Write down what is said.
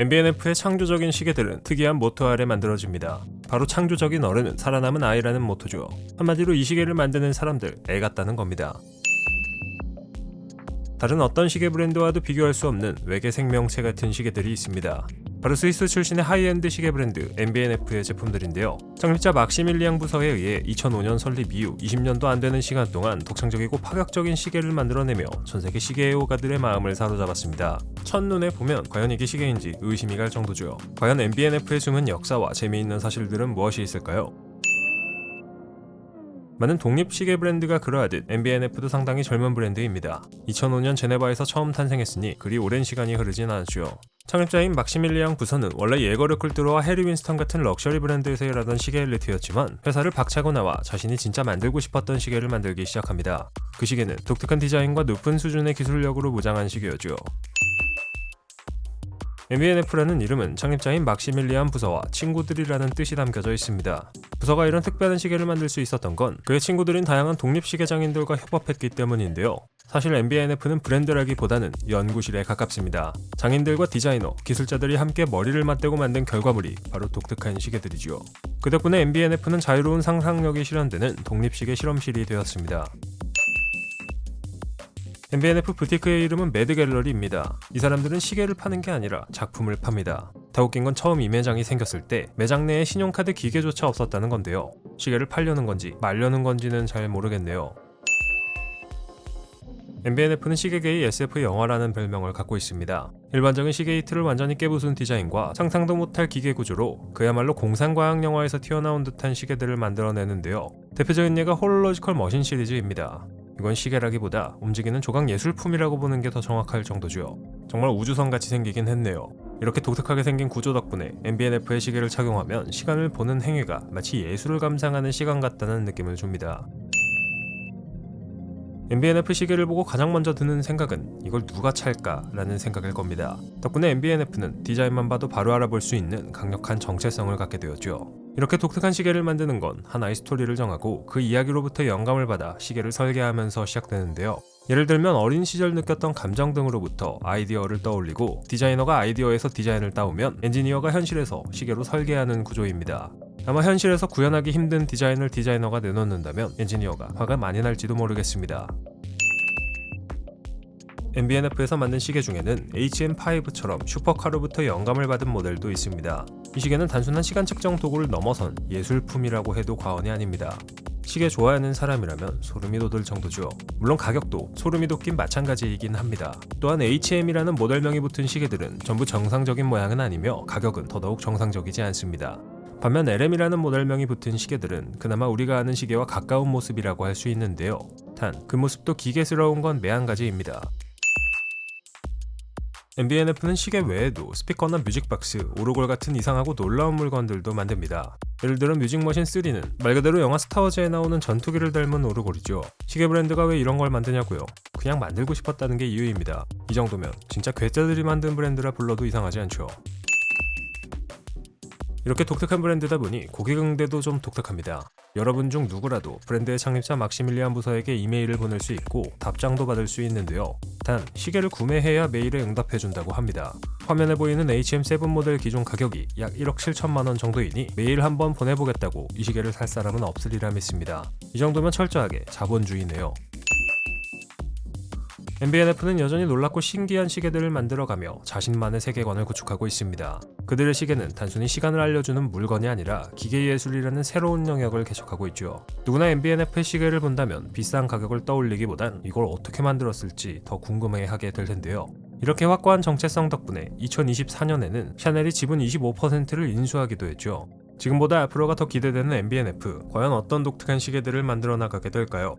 MBNF의 창조적인 시계들은 특이한 모토 아래 만들어집니다. 바로 창조적인 어른은 살아남은 아이라는 모토죠. 한마디로 이 시계를 만드는 사람들 애 같다는 겁니다. 다른 어떤 시계 브랜드와도 비교할 수 없는 외계 생명체 같은 시계들이 있습니다. 바로 스위스 출신의 하이엔드 시계 브랜드 MBNF의 제품들인데요. 창립자 막시밀리앙 부서에 의해 2005년 설립 이후 20년도 안 되는 시간 동안 독창적이고 파격적인 시계를 만들어내며 전 세계 시계 애호가들의 마음을 사로잡았습니다. 첫눈에 보면 과연 이게 시계인지 의심이 갈 정도죠. 과연 MBNF의 숨은 역사와 재미있는 사실들은 무엇이 있을까요? 많은 독립 시계 브랜드가 그러하듯 MBNF도 상당히 젊은 브랜드입니다. 2005년 제네바에서 처음 탄생했으니 그리 오랜 시간이 흐르진 않았죠. 창립자인 막시밀리앙 부서는 원래 예거 르 쿨트로와 해리 윈스턴 같은 럭셔리 브랜드에서 일하던 시계 엘리트였지만 회사를 박차고 나와 자신이 진짜 만들고 싶었던 시계를 만들기 시작합니다. 그 시계는 독특한 디자인과 높은 수준의 기술력으로 무장한 시계였죠. MBNF라는 이름은 창립자인 막시밀리안 부서와 친구들이라는 뜻이 담겨져 있습니다. 부서가 이런 특별한 시계를 만들 수 있었던 건 그의 친구들인 다양한 독립 시계 장인들과 협업했기 때문인데요. 사실 MBNF는 브랜드라기보다는 연구실에 가깝습니다. 장인들과 디자이너, 기술자들이 함께 머리를 맞대고 만든 결과물이 바로 독특한 시계들이죠. 그 덕분에 MBNF는 자유로운 상상력이 실현되는 독립시계 실험실이 되었습니다. MBNF 부티크의 이름은 매드 갤러리입니다. 이 사람들은 시계를 파는 게 아니라 작품을 팝니다. 더 웃긴 건 처음 이 매장이 생겼을 때 매장 내에 신용카드 기계조차 없었다는 건데요. 시계를 팔려는 건지 말려는 건지는 잘 모르겠네요. MBNF는 시계계의 SF 영화라는 별명을 갖고 있습니다. 일반적인 시계 히트를 완전히 깨부순 디자인과 상상도 못할 기계 구조로 그야말로 공상과학 영화에서 튀어나온 듯한 시계들을 만들어내는데요. 대표적인 예가 홀로로지컬 머신 시리즈입니다. 이건 시계라기보다 움직이는 조각 예술품이라고 보는 게 더 정확할 정도죠. 정말 우주선 같이 생기긴 했네요. 이렇게 독특하게 생긴 구조 덕분에 MBNF의 시계를 착용하면 시간을 보는 행위가 마치 예술을 감상하는 시간 같다는 느낌을 줍니다. MBNF 시계를 보고 가장 먼저 드는 생각은 이걸 누가 찰까라는 생각일 겁니다. 덕분에 MBNF는 디자인만 봐도 바로 알아볼 수 있는 강력한 정체성을 갖게 되었죠. 이렇게 독특한 시계를 만드는 건 하나의 스토리를 정하고 그 이야기로부터 영감을 받아 시계를 설계하면서 시작되는데요. 예를 들면 어린 시절 느꼈던 감정 등으로부터 아이디어를 떠올리고 디자이너가 아이디어에서 디자인을 따오면 엔지니어가 현실에서 시계로 설계하는 구조입니다. 아마 현실에서 구현하기 힘든 디자인을 디자이너가 내놓는다면 엔지니어가 화가 많이 날지도 모르겠습니다. MBNF에서 만든 시계 중에는 HM5처럼 슈퍼카로부터 영감을 받은 모델도 있습니다. 이 시계는 단순한 시간 측정 도구를 넘어선 예술품이라고 해도 과언이 아닙니다. 시계 좋아하는 사람이라면 소름이 돋을 정도죠. 물론 가격도 소름이 돋긴 마찬가지이긴 합니다. 또한 HM이라는 모델명이 붙은 시계들은 전부 정상적인 모양은 아니며 가격은 더더욱 정상적이지 않습니다. 반면 LM이라는 모델명이 붙은 시계들은 그나마 우리가 아는 시계와 가까운 모습이라고 할 수 있는데요. 단, 그 모습도 기계스러운 건 매한 가지입니다. MBNF는 시계 외에도 스피커나 뮤직박스, 오르골 같은 이상하고 놀라운 물건들도 만듭니다. 예를 들어 뮤직머신 3는 말 그대로 영화 스타워즈에 나오는 전투기를 닮은 오르골이죠. 시계 브랜드가 왜 이런 걸 만드냐고요? 그냥 만들고 싶었다는 게 이유입니다. 이 정도면 진짜 괴짜들이 만든 브랜드라 불러도 이상하지 않죠. 이렇게 독특한 브랜드다 보니 고객 응대도 좀 독특합니다. 여러분 중 누구라도 브랜드의 창립자 막시밀리안 부서에게 이메일을 보낼 수 있고 답장도 받을 수 있는데요. 단 시계를 구매해야 메일에 응답해준다고 합니다. 화면에 보이는 HM7 모델 기존 가격이 약 1억 7천만 원 정도이니 메일 한번 보내보겠다고 이 시계를 살 사람은 없으리라 믿습니다. 이 정도면 철저하게 자본주의네요. MBNF는 여전히 놀랍고 신기한 시계들을 만들어가며 자신만의 세계관을 구축하고 있습니다. 그들의 시계는 단순히 시간을 알려주는 물건이 아니라 기계예술이라는 새로운 영역을 개척하고 있죠. 누구나 MBNF의 시계를 본다면 비싼 가격을 떠올리기보단 이걸 어떻게 만들었을지 더 궁금해하게 될 텐데요. 이렇게 확고한 정체성 덕분에 2024년에는 샤넬이 지분 25%를 인수하기도 했죠. 지금보다 앞으로가 더 기대되는 MBNF, 과연 어떤 독특한 시계들을 만들어 나가게 될까요?